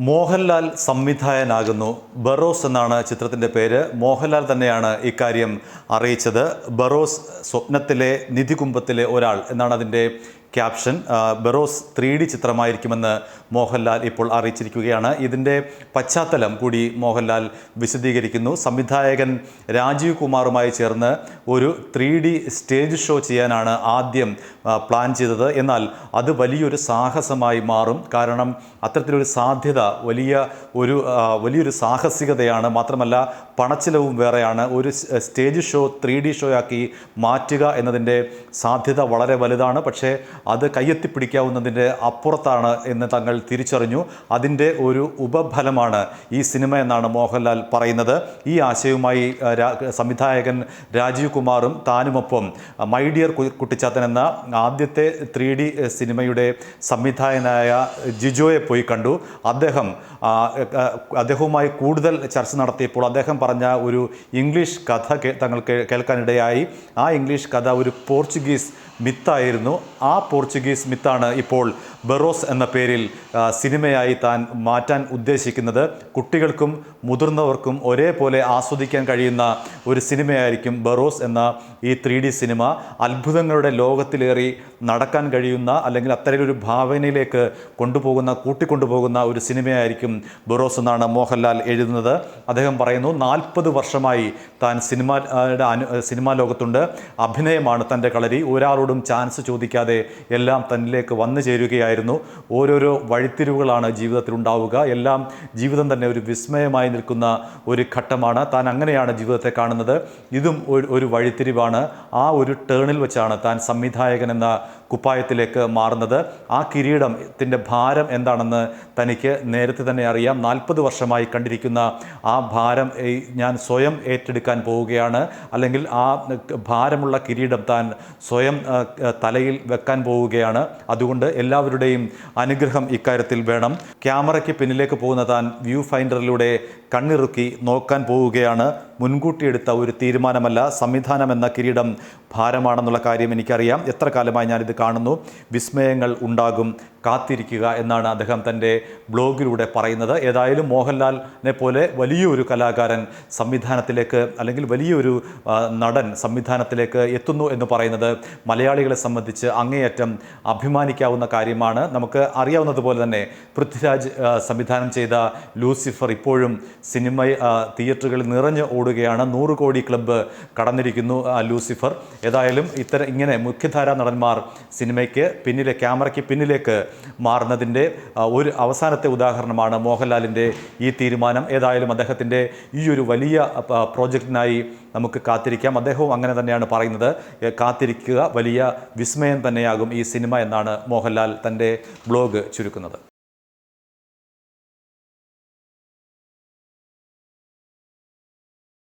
മോഹൻലാൽ സംവിധായകനാകുന്നു. ബറോസ് എന്നാണ് ചിത്രത്തിന്റെ പേര്. മോഹൻലാൽ തന്നെയാണ് ഇക്കാര്യം അറിയിച്ചത്. ബറോസ് സ്വപ്നത്തിലെ നിധികുംഭത്തിലെ ഒരാൾ എന്നാണ് അതിന്റെ ക്യാപ്ഷൻ ബെറോസ് ത്രീ ഡി ചിത്രമായിരിക്കുമെന്ന് മോഹൻലാൽ ഇപ്പോൾ അറിയിച്ചിരിക്കുകയാണ്. ഇതിന്റെ പശ്ചാത്തലം കൂടി മോഹൻലാൽ വിശദീകരിക്കുന്നു. സംവിധായകൻ രാജീവ് കുമാറുമായി ചേർന്ന് ഒരു ത്രീ ഡി സ്റ്റേജ് ഷോ ചെയ്യാനാണ് ആദ്യം പ്ലാൻ ചെയ്തത്. എന്നാൽ അത് വലിയൊരു സാഹസമായി മാറും. കാരണം അത്തരത്തിലൊരു സാധ്യത വലിയ ഒരു വലിയൊരു സാഹസികതയാണ്. മാത്രമല്ല പണച്ചിലവും വേറെയാണ്. ഒരു സ്റ്റേജ് ഷോ ത്രീ ഡി ഷോയാക്കി മാറ്റുക എന്നതിന്റെ സാധ്യത വളരെ വലുതാണ്. പക്ഷേ അത് കയ്യെത്തിപ്പിടിക്കാവുന്നതിന്റെ അപ്പുറത്താണ് എന്ന് തങ്ങൾ തിരിച്ചറിഞ്ഞു. അതിന്റെ ഒരു ഉപഫലമാണ് ഈ സിനിമ എന്നാണ് മോഹൻലാൽ പറയുന്നത്. ഈ ആശയവുമായി സംവിധായകൻ രാജീവ് കുമാറും താനുമൊപ്പം മൈ ഡിയർ കുട്ടിച്ചാത്തൻ എന്ന ആദ്യത്തെ ത്രീ ഡി സിനിമയുടെ സംവിധായകനായ ജിജോയെ പോയി കണ്ടു. അദ്ദേഹം അദ്ദേഹവുമായി കൂടുതൽ ചർച്ച നടത്തിയപ്പോൾ അദ്ദേഹം പറഞ്ഞ ഒരു ഇംഗ്ലീഷ് കഥ കേ- തങ്ങൾ കേ- കേൾക്കാനിടയായി. ആ ഇംഗ്ലീഷ് കഥ ഒരു പോർച്ചുഗീസ് മിത്തായിരുന്നു. ആ പോർച്ചുഗീസ് മിത്താണ് ഇപ്പോൾ ബെറോസ് എന്ന പേരിൽ സിനിമയായി താൻ മാറ്റാൻ ഉദ്ദേശിക്കുന്നത്. കുട്ടികൾക്കും മുതിർന്നവർക്കും ഒരേപോലെ ആസ്വദിക്കാൻ കഴിയുന്ന ഒരു സിനിമയായിരിക്കും ബെറോസ് എന്ന ഈ ത്രീ ഡി സിനിമ. അത്ഭുതങ്ങളുടെ ലോകത്തിലേറി നടക്കാൻ കഴിയുന്ന അല്ലെങ്കിൽ അത്തരമൊരു ഭാവനയിലേക്ക് കൊണ്ടുപോകുന്ന കൂട്ടിക്കൊണ്ടുപോകുന്ന ഒരു സിനിമയായിരിക്കും ബെറോസ് എന്നാണ് മോഹൻലാൽ എഴുതുന്നത്. അദ്ദേഹം പറയുന്നു നാൽപ്പത് വർഷമായി താൻ സിനിമയുടെ അനു സിനിമാ ലോകത്തുണ്ട്. അഭിനയമാണ് തന്റെ കളരി. ഒരാളോടും ചാൻസ് ചോദിക്കാതെ എല്ലാം തന്നിലേക്ക് വന്നു ചേരുകയായിരുന്നു. ഓരോരോ വഴിത്തിരിവുകളാണ് ജീവിതത്തിൽ ഉണ്ടാവുക. എല്ലാം ജീവിതം തന്നെ ഒരു വിസ്മയമായി നിൽക്കുന്ന ഒരു ഘട്ടമാണ്. താൻ അങ്ങനെയാണ് ജീവിതത്തെ കാണുന്നത്. ഇതും ഒരു വഴിത്തിരിവാണ്. ആ ഒരു ടേണിൽ വെച്ചാണ് താൻ സംവിധായകൻ എന്ന കുപ്പായത്തിലേക്ക് മാറുന്നത്. ആ കിരീടത്തിന്റെ ഭാരം എന്താണെന്ന് തനിക്ക് നേരത്തെ തന്നെ അറിയാം. നാൽപ്പത് വർഷമായി കണ്ടിരിക്കുന്ന ആ ഭാരം ഞാൻ സ്വയം ഏറ്റെടുക്കാൻ പോവുകയാണ്. അല്ലെങ്കിൽ ആ ഭാരമുള്ള കിരീടം താൻ സ്വയം തലയിൽ വെക്കാൻ പോവുകയാണ്. അതുകൊണ്ട് എല്ലാവരുടെയും അനുഗ്രഹം ഇക്കാര്യത്തിൽ വേണം. ക്യാമറയ്ക്ക് പിന്നിലേക്ക് പോകുന്ന താൻ വ്യൂ ഫൈൻഡറിലൂടെ കണ്ണിറുക്കി നോക്കാൻ പോവുകയാണ് മുൻകൂട്ടി എടുത്ത ഒരു തീരുമാനമല്ല സംവിധാനം എന്ന കിരീടം ഭാരമാണെന്നുള്ള കാര്യം എനിക്കറിയാം. എത്ര കാലമായി ഞാനിത് കാണുന്നു. വിസ്മയങ്ങൾ ഉണ്ടാകും. കാത്തിരിക്കുക എന്നാണ് അദ്ദേഹം തന്റെ ബ്ലോഗിലൂടെ പറയുന്നത്. ഏതായാലും മോഹൻലാലിനെ പോലെ വലിയൊരു കലാകാരൻ സംവിധാനത്തിലേക്ക് അല്ലെങ്കിൽ വലിയൊരു നടൻ സംവിധാനത്തിലേക്ക് എത്തുന്നു എന്ന് പറയുന്നത് മലയാളികളെ സംബന്ധിച്ച് അങ്ങേയറ്റം അഭിമാനിക്കാവുന്ന കാര്യമാണ്. നമുക്ക് അറിയാവുന്നതുപോലെ തന്നെ പൃഥ്വിരാജ് സംവിധാനം ചെയ്ത ലൂസിഫർ ഇപ്പോഴും സിനിമ തിയേറ്ററുകളിൽ നിറഞ്ഞു ഓടുകയാണ്. നൂറ് കോടി ക്ലബ്ബ് കടന്നിരിക്കുന്നു ലൂസിഫർ. ഏതായാലും ഇത്തരം ഇങ്ങനെ മുഖ്യധാരാ നടന്മാർ സിനിമയ്ക്ക് പിന്നിലെ ക്യാമറയ്ക്ക് പിന്നിലേക്ക് മാറുന്നതിന്റെ ഒരു അവസാനത്തെ ഉദാഹരണമാണ് മോഹൻലാലിന്റെ ഈ തീരുമാനം. ഏതായാലും അദ്ദേഹത്തിന്റെ ഈ ഒരു വലിയ പ്രോജക്റ്റിനായി നമുക്ക് കാത്തിരിക്കാം. അദ്ദേഹവും അങ്ങനെ തന്നെയാണ് പറയുന്നത്. കാത്തിരിക്കുക വലിയ വിസ്മയം തന്നെയാകും ഈ സിനിമ എന്നാണ് മോഹൻലാൽ തന്റെ ബ്ലോഗ് ചുരുക്കുന്നത്.